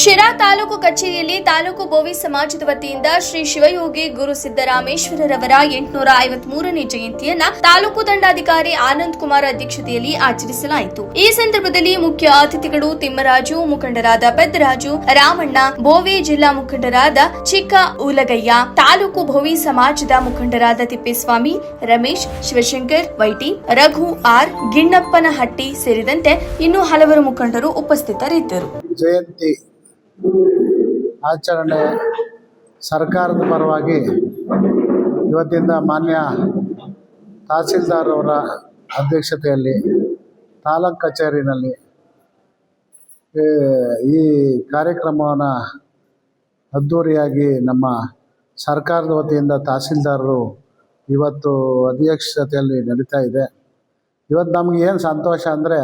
ಶಿರಾ ತಾಲೂಕು ಕಚೇರಿಯಲ್ಲಿ ತಾಲೂಕು ಬೋವಿ ಸಮಾಜದ ವತಿಯಿಂದ ಶ್ರೀ ಶಿವಯೋಗಿ ಗುರು ಸಿದ್ದರಾಮೇಶ್ವರರವರ ಎಂಟುನೂರ ಐವತ್ಮೂರನೇ ಜಯಂತಿಯನ್ನ ತಾಲೂಕು ದಂಡಾಧಿಕಾರಿ ಆನಂದ್ ಕುಮಾರ್ ಅಧ್ಯಕ್ಷತೆಯಲ್ಲಿ ಆಚರಿಸಲಾಯಿತು. ಈ ಸಂದರ್ಭದಲ್ಲಿ ಮುಖ್ಯ ಅತಿಥಿಗಳು ತಿಮ್ಮರಾಜು, ಮುಖಂಡರಾದ ಪೆದ್ದರಾಜು ರಾಮಣ್ಣ, ಬೋವಿ ಜಿಲ್ಲಾ ಮುಖಂಡರಾದ ಚಿಕ್ಕ ಉಲಗಯ್ಯ, ತಾಲೂಕು ಭೋವಿ ಸಮಾಜದ ಮುಖಂಡರಾದ Thippeswamy, Ramesh, Shivashankar, Y T, Raghu, R, Ginnappanahatti ಸೇರಿದಂತೆ ಇನ್ನೂ ಹಲವರು ಮುಖಂಡರು ಉಪಸ್ಥಿತರಿದ್ದರು. ಜಯಂತಿ ಆಚರಣೆ ಸರ್ಕಾರದ ಪರವಾಗಿ ಇವತ್ತಿಂದ ಮಾನ್ಯ ತಹಸೀಲ್ದಾರ್ ಅವರ ಅಧ್ಯಕ್ಷತೆಯಲ್ಲಿ ತಾಲೂಕ್ ಕಚೇರಿನಲ್ಲಿ ಈ ಕಾರ್ಯಕ್ರಮವನ್ನು ಅದ್ಧೂರಿಯಾಗಿ ನಮ್ಮ ಸರ್ಕಾರದ ವತಿಯಿಂದ ತಹಸೀಲ್ದಾರರು ಇವತ್ತು ಅಧ್ಯಕ್ಷತೆಯಲ್ಲಿ ನಡೀತಾ ಇದೆ. ಇವತ್ತು ನಮಗೆ ಏನು ಸಂತೋಷ ಅಂದರೆ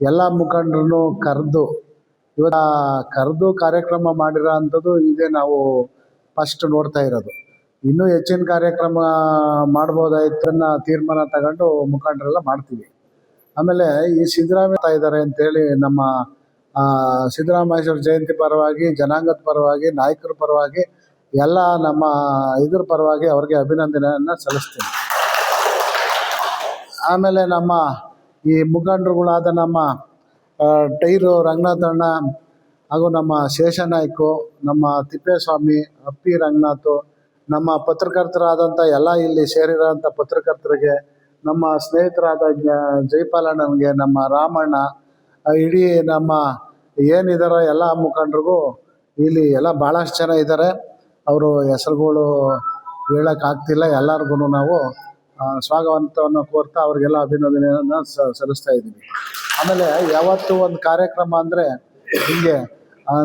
ಎಲ್ಲ ಮುಖಂಡರನ್ನು ಕರೆದು ಇವತ್ತು ಕರೆದು ಕಾರ್ಯಕ್ರಮ ಮಾಡಿರೋ ಅಂಥದ್ದು ಇದೇ ನಾವು ಫಸ್ಟ್ ನೋಡ್ತಾ ಇರೋದು. ಇನ್ನೂ ಹೆಚ್ಚಿನ ಕಾರ್ಯಕ್ರಮ ಮಾಡ್ಬೋದಾಯ್ತನ್ನ ತೀರ್ಮಾನ ತಗೊಂಡು ಮುಖಂಡರೆಲ್ಲ ಮಾಡ್ತೀವಿ. ಆಮೇಲೆ ಈ ಸಿದ್ದರಾಮಯ್ಯ ಇದ್ದಾರೆ ಅಂತೇಳಿ ನಮ್ಮ ಸಿದ್ದರಾಮೇಶ್ವರ ಜಯಂತಿ ಪರವಾಗಿ, ಜನಾಂಗದ ಪರವಾಗಿ, ನಾಯಕರ ಪರವಾಗಿ, ಎಲ್ಲ ನಮ್ಮ ಇದ್ರ ಪರವಾಗಿ ಅವ್ರಿಗೆ ಅಭಿನಂದನೆಯನ್ನು ಸಲ್ಲಿಸ್ತೀನಿ. ಆಮೇಲೆ ನಮ್ಮ ಈ ಮುಖಂಡರುಗಳಾದ ನಮ್ಮ ಟೈರು ರಂಗನಾಥ್ ಅಣ್ಣ ಹಾಗೂ ನಮ್ಮ ಶೇಷನಾಯ್ಕು ನಮ್ಮ ತಿಪ್ಪೇಸ್ವಾಮಿ, ಅಪ್ಪಿ ರಂಗನಾಥು, ನಮ್ಮ ಪತ್ರಕರ್ತರಾದಂಥ ಎಲ್ಲ ಇಲ್ಲಿ ಸೇರಿರೋಂಥ ಪತ್ರಕರ್ತರಿಗೆ, ನಮ್ಮ ಸ್ನೇಹಿತರಾದ ಜೈಪಾಲಣ್ಣನಿಗೆ, ನಮ್ಮ ರಾಮಣ್ಣ ಇಡೀ ನಮ್ಮ ಏನಿದಾರೋ ಎಲ್ಲ ಮುಖಂಡರಿಗೂ ಇಲ್ಲಿ ಎಲ್ಲ ಭಾಳಷ್ಟು ಜನ ಇದ್ದಾರೆ ಅವರು ಹೆಸರುಗಳು ಹೇಳೋಕ್ಕಾಗ್ತಿಲ್ಲ ಎಲ್ಲರಿಗೂ ನಾವು ಸ್ವಾಗತವನ್ನು ಕೋರ್ತಾ ಅವರಿಗೆಲ್ಲ ಅಭಿನಂದನೆಯನ್ನು ಸಲ್ಲಿಸ್ತಾ ಇದ್ದೀವಿ. ಆಮೇಲೆ ಯಾವತ್ತು ಒಂದು ಕಾರ್ಯಕ್ರಮ ಅಂದರೆ ಹಿಂಗೆ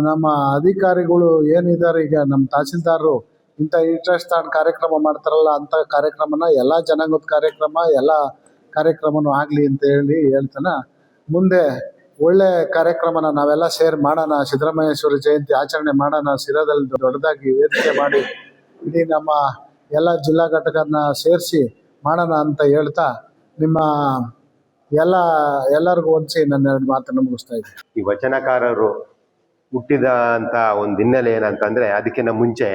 ನಮ್ಮ ಅಧಿಕಾರಿಗಳು ಏನಿದ್ದಾರೆ ಈಗ ನಮ್ಮ ತಹಸೀಲ್ದಾರರು, ಇಂಥ ಇಂಟ್ರೆಸ್ಟ್ ತಗೊಂಡು ಕಾರ್ಯಕ್ರಮ ಮಾಡ್ತಾರಲ್ಲ ಅಂಥ ಕಾರ್ಯಕ್ರಮನ ಎಲ್ಲ ಜನಾಂಗದ ಕಾರ್ಯಕ್ರಮ, ಎಲ್ಲ ಕಾರ್ಯಕ್ರಮನೂ ಆಗಲಿ ಅಂತ ಹೇಳಿ ಹೇಳ್ತಾನ. ಮುಂದೆ ಒಳ್ಳೆ ಕಾರ್ಯಕ್ರಮನ ನಾವೆಲ್ಲ ಸೇರ್ ಮಾಡೋಣ ಸಿದ್ದರಾಮಯ್ಯೇಶ್ವರ ಜಯಂತಿ ಆಚರಣೆ ಮಾಡೋಣ, ಶಿರಾದಲ್ಲಿ ದೊಡ್ಡದಾಗಿ ವೇದಿಕೆ ಮಾಡಿ, ಇಡೀ ನಮ್ಮ ಎಲ್ಲ ಜಿಲ್ಲಾ ಘಟಕನ ಸೇರಿಸಿ ಮಾಡೋಣ ಅಂತ ಹೇಳ್ತಾ ನಿಮ್ಮ ಎಲ್ಲ ಎಲ್ಲರಿಗೂ ಒಂದ್ಸಿ ನನ್ನ ಎರಡು ಮಾತನ್ನು ಮುಗಿಸ್ತಾ ಇದ್ದೀನಿ. ಈ ವಚನಕಾರರು ಹುಟ್ಟಿದ ಅಂತ ಒಂದು ಹಿನ್ನೆಲೆ ಏನಂತಂದ್ರೆ ಅದಕ್ಕಿಂತ ಮುಂಚೆ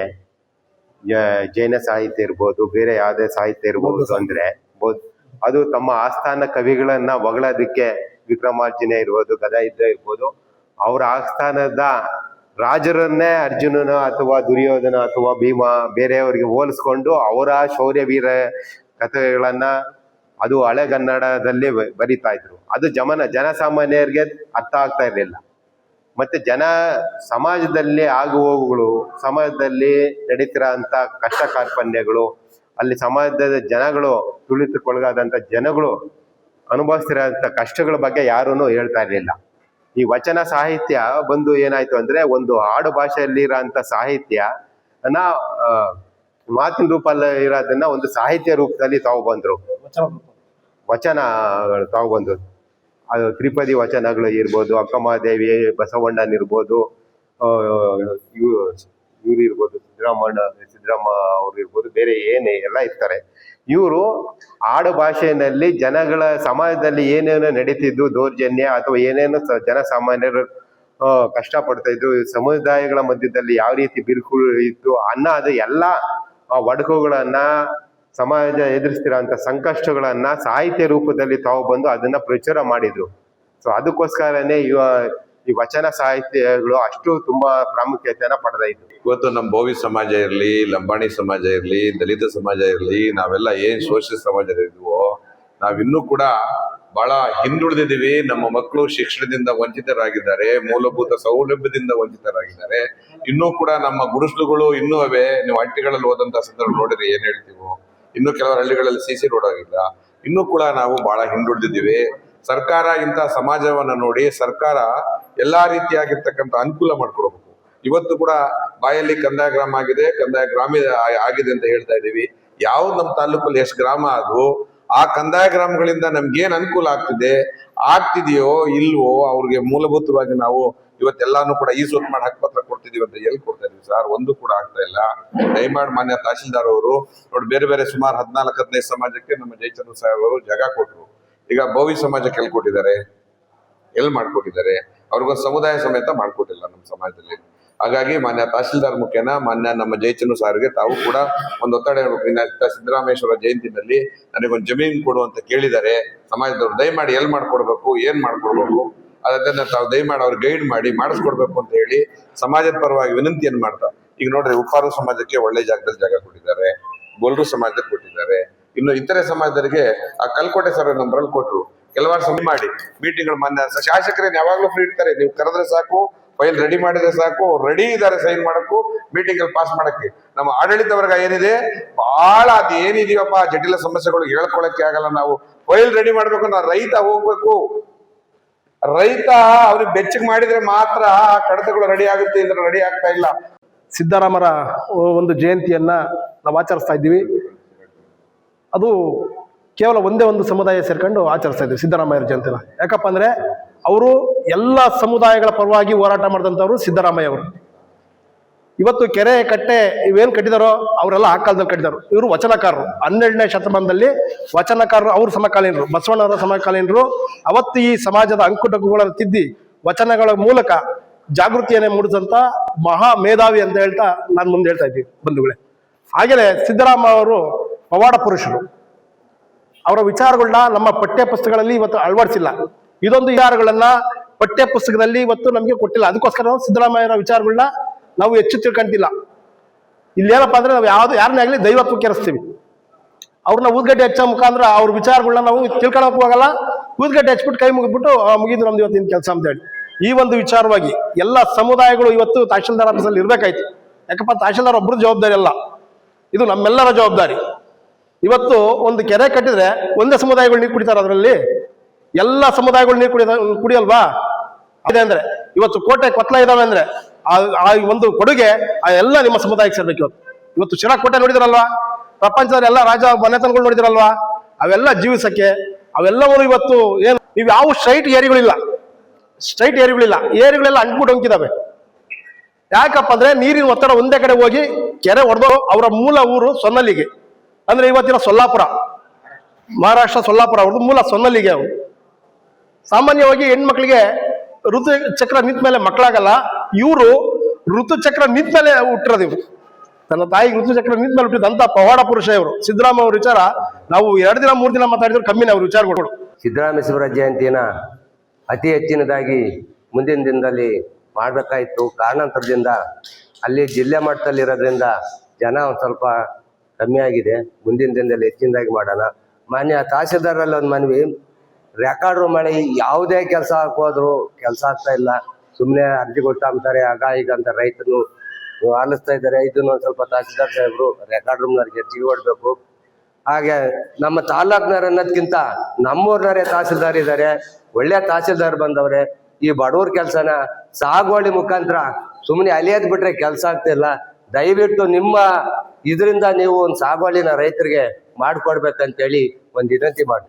ಜ- ಜೈನ ಸಾಹಿತ್ಯ ಇರ್ಬೋದು ಬೇರೆ ಯಾವುದೇ ಸಾಹಿತ್ಯ ಇರ್ಬೋದು ಅಂದ್ರೆ ಅದು ತಮ್ಮ ಆಸ್ಥಾನ ಕವಿಗಳನ್ನ ಹೊಗಳೋದಕ್ಕೆ ವಿಕ್ರಮಾರ್ಜುನ ಇರ್ಬೋದು ಗದಾಯುದ್ಧ ಇರ್ಬೋದು ಅವರ ಆಸ್ಥಾನದ ರಾಜರನ್ನೇ ಅರ್ಜುನನ ಅಥವಾ ದುರ್ಯೋಧನ ಅಥವಾ ಭೀಮ ಬೇರೆಯವರಿಗೆ ಹೋಲಿಸ್ಕೊಂಡು ಅವರ ಶೌರ್ಯ ವೀರ ಕಥೆಗಳನ್ನ ಅದು ಹಳೆಗನ್ನಡದಲ್ಲಿ ಬರಿತಾ ಇದ್ರು. ಅದು ಜಮನ ಜನಸಾಮಾನ್ಯರಿಗೆ ಅರ್ಥ ಆಗ್ತಾ ಇರಲಿಲ್ಲ. ಮತ್ತೆ ಜನ ಸಮಾಜದಲ್ಲಿ ಆಗು ಹೋಗುಗಳು ಸಮಾಜದಲ್ಲಿ ನಡೀತಿರೋ ಕಷ್ಟ ಕಾರ್ಪಣ್ಯಗಳು ಅಲ್ಲಿ ಸಮಾಜದ ಜನಗಳು ತುಳಿತಕ್ಕೊಳಗಾದಂಥ ಜನಗಳು ಅನುಭವಿಸ್ತಿರೋಂಥ ಕಷ್ಟಗಳ ಬಗ್ಗೆ ಯಾರೂ ಹೇಳ್ತಾ ಇರಲಿಲ್ಲ. ಈ ವಚನ ಸಾಹಿತ್ಯ ಬಂದು ಏನಾಯ್ತು ಅಂದ್ರೆ ಒಂದು ಆಡು ಭಾಷೆಯಲ್ಲಿ ಇರೋಂಥ ಸಾಹಿತ್ಯ ಆ, ಮಾತಿನ ರೂಪದಲ್ಲಿ ಇರೋದನ್ನ ಒಂದು ಸಾಹಿತ್ಯ ರೂಪದಲ್ಲಿ ತಾವು ಬಂದರು. ವಚನಗಳು ಬಂದರು. ಅದು ತ್ರಿಪದಿ ವಚನಗಳು ಇರ್ಬೋದು, ಅಕ್ಕಮಹಾದೇವಿ, ಬಸವಣ್ಣನ್ ಇರ್ಬೋದು ಇವ್ರು ಇರ್ಬೋದು ಸಿದ್ದರಾಮಣ್ಣ ಸಿದ್ದರಾಮ ಅವ್ರು ಇರ್ಬೋದು, ಬೇರೆ ಏನೇ ಎಲ್ಲ ಇರ್ತಾರೆ. ಇವರು ಆಡು ಭಾಷೆಯಲ್ಲಿ ಜನಗಳ ಸಮಾಜದಲ್ಲಿ ಏನೇನೋ ನಡೀತಿದ್ದು, ದೌರ್ಜನ್ಯ ಅಥವಾ ಏನೇನೋ ಜನಸಾಮಾನ್ಯರು ಕಷ್ಟಪಡ್ತಾ ಇದ್ರು, ಸಮುದಾಯಗಳ ಮಧ್ಯದಲ್ಲಿ ಯಾವ ರೀತಿ ಬಿರುಕು ಇತ್ತು ಅನ್ನ ಅದು ಎಲ್ಲ ಆ ಒಡಕುಗಳನ್ನ ಸಮಾಜ ಎದುರಿಸ್ತಿರೋಂಥ ಸಂಕಷ್ಟಗಳನ್ನ ಸಾಹಿತ್ಯ ರೂಪದಲ್ಲಿ ತಾವು ಬಂದು ಅದನ್ನ ಪ್ರಚಾರ ಮಾಡಿದ್ರು. ಸೊ ಅದಕ್ಕೋಸ್ಕರನೇ ಇವ ಈ ವಚನ ಸಾಹಿತ್ಯಗಳು ಅಷ್ಟು ತುಂಬಾ ಪ್ರಾಮುಖ್ಯತೆಯನ್ನ ಪಡೆದಾಯ್ ಇವತ್ತು ನಮ್ಮ ಬೋವಿ ಸಮಾಜ ಇರಲಿ, ಲಂಬಾಣಿ ಸಮಾಜ ಇರಲಿ, ದಲಿತ ಸಮಾಜ ಇರಲಿ, ನಾವೆಲ್ಲ ಏನ್ ಶೋಷಿತ ಇದ್ವೋ ನಾವಿನ್ನೂ ಕೂಡ ಬಹಳ ಹಿಂದುಳಿದಿದ್ದೀವಿ. ನಮ್ಮ ಮಕ್ಕಳು ಶಿಕ್ಷಣದಿಂದ ವಂಚಿತರಾಗಿದ್ದಾರೆ. ಮೂಲಭೂತ ಸೌಲಭ್ಯದಿಂದ ವಂಚಿತರಾಗಿದ್ದಾರೆ. ಇನ್ನೂ ಕೂಡ ನಮ್ಮ ಗುಡಿಸಲುಗಳು ಇನ್ನೂ ಅವೆ. ನೀವು ಹಟ್ಟಿಗಳಲ್ಲಿ ಹೋದಂತ ಸಂದರ್ಭ ನೋಡಿದ್ರೆ ಏನ್ ಹೇಳ್ತೀವೋ. ಇನ್ನು ಕೆಲವರು ಹಳ್ಳಿಗಳಲ್ಲಿ ಸಿ ಸಿ ರೋಡ್ ಆಗಿಲ್ಲ. ಇನ್ನೂ ಕೂಡ ನಾವು ಬಹಳ ಹಿಂದುಳಿದಿದ್ದೀವಿ. ಸರ್ಕಾರ ಇಂಥ ಸಮಾಜವನ್ನ ನೋಡಿ ಸರ್ಕಾರ ಎಲ್ಲಾ ರೀತಿಯಾಗಿರ್ತಕ್ಕಂಥ ಅನುಕೂಲ ಮಾಡ್ಕೊಡ್ಬೇಕು. ಇವತ್ತು ಕೂಡ ಬಾಯಲ್ಲಿ ಕಂದಾಯ ಗ್ರಾಮ ಆಗಿದೆ. ಕಂದಾಯ ಗ್ರಾಮ ಆಗಿದೆ ಅಂತ ಹೇಳ್ತಾ ಇದ್ದೀವಿ. ಯಾವ್ದು ನಮ್ಮ ತಾಲೂಕಲ್ಲಿ ಎಷ್ಟು ಗ್ರಾಮ ಅದು ಆ ಕಂದಾಯ ಗ್ರಾಮಗಳಿಂದ ನಮ್ಗೆ ಏನ್ ಅನುಕೂಲ ಆಗ್ತಿದೆ, ಆಗ್ತಿದೆಯೋ ಇಲ್ವೋ ಅವ್ರಿಗೆ ಮೂಲಭೂತವಾಗಿ ನಾವು ಇವತ್ತೆಲ್ಲಾನು ಕೂಡ ಈ ಸೂತ್ ಮಾಡಿ ಹಕ್ಕುಪತ್ರ ಕೊಡ್ತಿದೀವಿ ಅಂತ ಎಲ್ಲಿ ಕೊಡ್ತಾ ಇದೀವಿ ಸರ್? ಒಂದು ಕೂಡ ಆಗ್ತಾ ಇಲ್ಲ. ದಯಮಾಡಿ ಮಾನ್ಯ ತಹಶೀಲ್ದಾರ್ ಅವರು ನೋಡಿ ಬೇರೆ ಬೇರೆ ಸುಮಾರು ಹದಿನಾಲ್ಕು, ಹದಿನೈದು ಸಮಾಜಕ್ಕೆ ನಮ್ಮ ಜಯಚಂದ್ರ ಸಾಹೇಬ್ ಅವರು ಜಾಗ ಕೊಟ್ಟರು ಈಗ ಭೋವಿ ಸಮಾಜಕ್ಕೆ ಎಲ್ಲಿ ಕೊಟ್ಟಿದ್ದಾರೆ? ಎಲ್ಲಿ ಮಾಡ್ಕೊಟ್ಟಿದ್ದಾರೆ? ಅವ್ರಿಗೊಂದು ಸಮುದಾಯ ಸಮೇತ ಮಾಡ್ಕೊಟ್ಟಿಲ್ಲ ನಮ್ಮ ಸಮಾಜದಲ್ಲಿ. ಹಾಗಾಗಿ ಮಾನ್ಯ ತಹಸೀಲ್ದಾರ್ ಮುಖೇನ ಮಾನ್ಯ ನಮ್ಮ ಜಯಚಂದ್ರ ಸಾರಿಗೆ ತಾವು ಕೂಡ ಒಂದು ಒತ್ತಡ ಇನ್ನ ಸಿದ್ದರಾಮೇಶ್ವರ ಜಯಂತಿನಲ್ಲಿ ನನಗೊಂದು ಜಮೀನು ಕೊಡು ಅಂತ ಕೇಳಿದ್ದಾರೆ ಸಮಾಜದವ್ರು ದಯಮಾಡಿ ಎಲ್ಲಿ ಮಾಡ್ಕೊಡ್ಬೇಕು, ಏನ್ ಮಾಡ್ಕೊಡ್ಬೇಕು, ಅದನ್ನ ತಾವು ದಯಮಾಡಿ ಅವ್ರು ಗೈಡ್ ಮಾಡಿ ಮಾಡಿಸ್ಕೊಡ್ಬೇಕು ಅಂತ ಹೇಳಿ ಸಮಾಜದ ಪರವಾಗಿ ವಿನಂತಿಯನ್ನು ಮಾಡ್ತಾ ಈಗ ನೋಡ್ರಿ, ಉಪ್ಪಾರು ಸಮಾಜಕ್ಕೆ ಒಳ್ಳೆ ಜಾಗದಲ್ಲಿ ಜಾಗ ಕೊಟ್ಟಿದ್ದಾರೆ ಗೊಲ್ರು ಸಮಾಜಕ್ಕೆ ಕೊಟ್ಟಿದ್ದಾರೆ. ಇನ್ನು ಇತರೆ ಸಮಾಜದವರಿಗೆ ಆ ಕಲ್ಕೋಟೆ ಸರ್ ನಂಬರಲ್ಲಿ ಕೊಟ್ಟರು ಕೆಲವಾರು ಸಮಯ ಮಾಡಿ ಮೀಟಿಂಗ್ಗಳು ಮೊನ್ನೆ ಸ- ಶಾಸಕರೇನು ಯಾವಾಗ್ಲೂ ಫ್ರೀ ಇರ್ತಾರೆ, ನೀವು ಕರೆದ್ರೆ ಸಾಕು ಫೈಲ್ ರೆಡಿ ಮಾಡಿದ್ರೆ ಸಾಕು ರೆಡಿ ಇದ್ದಾರೆ ಸೈನ್ ಮಾಡಕ್ಕೂ ಮೀಟಿಂಗ್ ಅಲ್ಲಿ ಪಾಸ್ ಮಾಡಕ್ಕೆ. ನಮ್ಮ ಆಡಳಿತ ವರ್ಗ ಏನಿದೆ? ಬಹಳ ಅದು ಏನಿದೆಯಪ್ಪ, ಜಟಿಲ ಸಮಸ್ಯೆಗಳು ಹೇಳ್ಕೊಳಕ್ಕೆ ಆಗಲ್ಲ ನಾವು. ಫೈಲ್ ರೆಡಿ ಮಾಡ್ಬೇಕು ನಾವು ರೈತ ಹೋಗ್ಬೇಕು. ರೈತ ಅವ್ರಿಗೆ ಬೆಚ್ಚಗೆ ಮಾಡಿದ್ರೆ ಮಾತ್ರ ಆ ಕಡತಗಳು ರೆಡಿ ಆಗುತ್ತೆ ಇದ್ರೆ ರೆಡಿ ಆಗ್ತಾ ಇಲ್ಲ. ಸಿದ್ದರಾಮರ ಒಂದು ಜಯಂತಿಯನ್ನ ನಾವು ಆಚರಿಸ್ತಾ ಇದ್ದೀವಿ. ಅದು ಕೇವಲ ಒಂದೇ ಒಂದು ಸಮುದಾಯ ಸೇರ್ಕೊಂಡು ಆಚರಿಸ್ತಾ ಇದ್ದೀವಿ ಸಿದ್ದರಾಮಯ್ಯರ ಜಯಂತಿನ. ಯಾಕಪ್ಪ ಅಂದ್ರೆ ಅವರು ಎಲ್ಲ ಸಮುದಾಯಗಳ ಪರವಾಗಿ ಹೋರಾಟ ಮಾಡಿದಂಥವ್ರು ಸಿದ್ದರಾಮಯ್ಯ ಅವರು. ಇವತ್ತು ಕೆರೆ ಕಟ್ಟೆ ಇವೇನು ಕಟ್ಟಿದಾರೋ ಅವರೆಲ್ಲ ಆ ಕಾಲದಲ್ಲಿ ಕಟ್ಟಿದರು. ಇವರು ವಚನಕಾರರು. ಹನ್ನೆರಡನೇ ಶತಮಾನದಲ್ಲಿ ವಚನಕಾರರು ಅವರು ಸಮಕಾಲೀನರು, ಬಸವಣ್ಣವರ ಸಮಕಾಲೀನರು ಅವತ್ತು ಈ ಸಮಾಜದ ಅಂಕುಟಕುಗಳನ್ನು ತಿದ್ದಿ ವಚನಗಳ ಮೂಲಕ ಜಾಗೃತಿಯನ್ನೇ ಮೂಡಿಸಂತ ಮಹಾ ಮೇಧಾವಿ ಅಂತ ಹೇಳ್ತಾ ನಾನು ಮುಂದೆ ಹೇಳ್ತಾ ಇದ್ದೀನಿ ಬಂಧುಗಳೇ. ಹಾಗೆಯೇ ಸಿದ್ದರಾಮ ಅವರು ಪವಾಡ ಪುರುಷರು. ಅವರ ವಿಚಾರಗಳನ್ನ ನಮ್ಮ ಪಠ್ಯ ಪುಸ್ತಕಗಳಲ್ಲಿ ಇವತ್ತು ಅಳವಡಿಸಿಲ್ಲ. ಇದೊಂದು ವಿಚಾರಗಳನ್ನ ಪಠ್ಯ ಪುಸ್ತಕದಲ್ಲಿ ಇವತ್ತು ನಮಗೆ ಕೊಟ್ಟಿಲ್ಲ. ಅದಕ್ಕೋಸ್ಕರ ಸಿದ್ದರಾಮಯ್ಯರ ವಿಚಾರಗಳನ್ನ ನಾವು ಹೆಚ್ಚು ತಿಳ್ಕೊಂತಿಲ್ಲ ಇಲ್ಲೇನಪ್ಪ ಅಂದ್ರೆ ನಾವು ಯಾವ್ದು ಯಾರನ್ನೇ ಆಗಲಿ ದೈವತ್ವಕ್ಕೆ ಕೆರೆಸ್ತೀವಿ ಅವ್ರನ್ನ ಊದ್ಗಡ್ಡೆ ಹಚ್ಚೋ ಮುಖಾಂತರ ಅವ್ರ ವಿಚಾರಗಳನ್ನ ನಾವು ತಿಳ್ಕೊಳಕ್ ಹೋಗಲ್ಲ ಊದ್ಗಡ್ಡೆ ಹಚ್ಬಿಟ್ಟು ಕೈ ಮುಗಿದ್ಬಿಟ್ಟು ಮುಗಿದು ನಮ್ದು ಇವತ್ತಿನ ಕೆಲಸ ಅಂತ ಹೇಳಿ. ಈ ಒಂದು ವಿಚಾರವಾಗಿ ಎಲ್ಲ ಸಮುದಾಯಗಳು ಇವತ್ತು ತಹಶೀಲ್ದಾರ್ ಆಫೀಸಲ್ಲಿ ಇರಬೇಕಾಯ್ತು. ಯಾಕಪ್ಪ ತಹಶೀಲ್ದಾರ್ ಒಬ್ರು ಜವಾಬ್ದಾರಿ ಅಲ್ಲ. ಇದು ನಮ್ಮೆಲ್ಲರ ಜವಾಬ್ದಾರಿ. ಇವತ್ತು ಒಂದು ಕೆರೆ ಕಟ್ಟಿದ್ರೆ ಒಂದೇ ಸಮುದಾಯಗಳು ನೀರು ಕುಡಿತಾರೆ ಅದರಲ್ಲಿ? ಎಲ್ಲ ಸಮುದಾಯಗಳು ನೀರು ಕುಡಿದ ಕುಡಿಯಲ್ವಾ? ಇದೆ ಅಂದ್ರೆ, ಇವತ್ತು ಕೋಟೆ ಕೊತ್ಲ ಇದಾವೆ ಅಂದ್ರೆ, ಆ ಆ ಒಂದು ಕೊಡುಗೆ, ಆ ಎಲ್ಲ ನಿಮ್ಮ ಸಮುದಾಯಕ್ಕೆ ಸೇರ್ಬೇಕು ಇವತ್ತು. ಇವತ್ತು ಶಿರಾ ಕೋಟೆ ನೋಡಿದ್ರಲ್ವಾ? ಪ್ರಪಂಚದ ಎಲ್ಲ ರಾಜ ಮನೆತನಗಳು ನೋಡಿದ್ರಲ್ವಾ? ಅವೆಲ್ಲ ಜೀವಿಸಕ್ಕೆ, ಅವೆಲ್ಲವೂ ಇವತ್ತು ಏನು, ನೀವು ಯಾವ ಸ್ಟ್ರೈಟ್ ಏರಿಗಳಿಲ್ಲ. ಸ್ಟ್ರೈಟ್ ಏರಿಗಳಿಲ್ಲ. ಏರಿಗಳೆಲ್ಲ ಅಂಟ್ಬಿಟ್ಟು ಹೊಂಕಿದಾವೆ ಯಾಕಪ್ಪ ಅಂದ್ರೆ ನೀರಿನ ಒತ್ತಡ ಒಂದೇ ಕಡೆ ಹೋಗಿ ಕೆರೆ ಹೊಡೆದು ಅವರ ಮೂಲ ಊರು ಸೊನ್ನಲ್ಲಿಗೆ ಅಂದ್ರೆ ಇವತ್ತಿನ ಸೊಲ್ಲಾಪುರ. ಮಹಾರಾಷ್ಟ್ರ ಸೊಲ್ಲಾಪುರ ಅವ್ರದ್ದು ಮೂಲ ಸೊನ್ನಲ್ಲಿಗೆ ಅವರು ಸಾಮಾನ್ಯವಾಗಿ ಹೆಣ್ಮಕ್ಳಿಗೆ ಋತು ಚಕ್ರ ನಿಂತ ಮೇಲೆ ಮಕ್ಕಳಾಗಲ್ಲ, ಇವರು ಋತುಚಕ್ರ ನಿಂತ ಮೇಲೆ ಹುಟ್ಟಿರೋದು ಇವರು. ತನ್ನ ತಾಯಿ ಋತುಚಕ್ರ ನಿಂತ ಮೇಲೆ ಹುಟ್ಟಿದಂತ ಪವಾಡ ಪುರುಷ ಇವರು. ಸಿದ್ದರಾಮ ಅವ್ರ ವಿಚಾರ, ನಾವು ಎರಡು ದಿನ ಮೂರು ದಿನ ಮಾತಾಡಿದ್ರು ಕಮ್ಮಿನೇ ಅವ್ರ ವಿಚಾರಗಳು. ಸಿದ್ದರಾಮೇಶ್ವರ ಜಯಂತಿನ ಅತಿ ಹೆಚ್ಚಿನದಾಗಿ ಮುಂದಿನ ದಿನದಲ್ಲಿ ಮಾಡಬೇಕಾಯಿತು. ಕಾರಣಾಂತರದಿಂದ ಅಲ್ಲಿ ಜಿಲ್ಲೆ ಮಟ್ಟದಲ್ಲಿ ಇರೋದ್ರಿಂದ ಜನ ಒಂದು ಸ್ವಲ್ಪ ಕಮ್ಮಿ ಆಗಿದೆ. ಮುಂದಿನ ದಿನದಲ್ಲಿ ಹೆಚ್ಚಿನದಾಗಿ ಮಾಡೋಣ. ಮಾನ್ಯ ತಹಸೀಲ್ದಾರಲ್ಲಿ ಒಂದು ಮನವಿ ರೆಕಾರ್ಡ್ರು ಮಾಡಿ ಯಾವುದೇ ಕೆಲಸ ಹಾಕೋದ್ರು ಕೆಲಸ ಆಗ್ತಾ ಇಲ್ಲ. ಸುಮ್ಮನೆ ಅರ್ಜಿ ಕೊಟ್ಟಾಂತಾರೆ ಆಗ ಈಗ ಅಂತ ರೈತರು ಆಲಿಸ್ತಾ ಇದ್ದಾರೆ. ಇದನ್ನು ಒಂದು ಸ್ವಲ್ಪ ತಹಸೀಲ್ದಾರ್ ಸಾಹೇಬರು ರೆಕಾರ್ಡ್ ರೂಮ್ನವ್ರಿಗೆ ಹೆಚ್ಚಿಗೆ ಹೊಡ್ಬೇಕು ಹಾಗೆ ನಮ್ಮ ತಾಲೂಕ್ನವ್ರು ಅನ್ನೋದ್ಕಿಂತ ನಮ್ಮೂರ್ನವರೇ ತಹಸೀಲ್ದಾರ್ ಇದ್ದಾರೆ. ಒಳ್ಳೆ ತಹಸೀಲ್ದಾರ್ ಬಂದವ್ರೆ. ಈ ಬಡವ್ರ ಕೆಲಸನ ಸಾಗುವಳಿ ಮುಖಾಂತರ ಸುಮ್ಮನೆ ಅಲಿಯೋದ್ ಬಿಟ್ರೆ ಕೆಲಸ ಆಗ್ತಿಲ್ಲ ದಯವಿಟ್ಟು ನಿಮ್ಮ ಇದರಿಂದ ನೀವು ಒಂದು ಸಾಗುವಳಿನ ರೈತರಿಗೆ ಮಾಡ್ಕೊಡ್ಬೇಕಂತೇಳಿ ಒಂದು ವಿನಂತಿ ಮಾಡಿ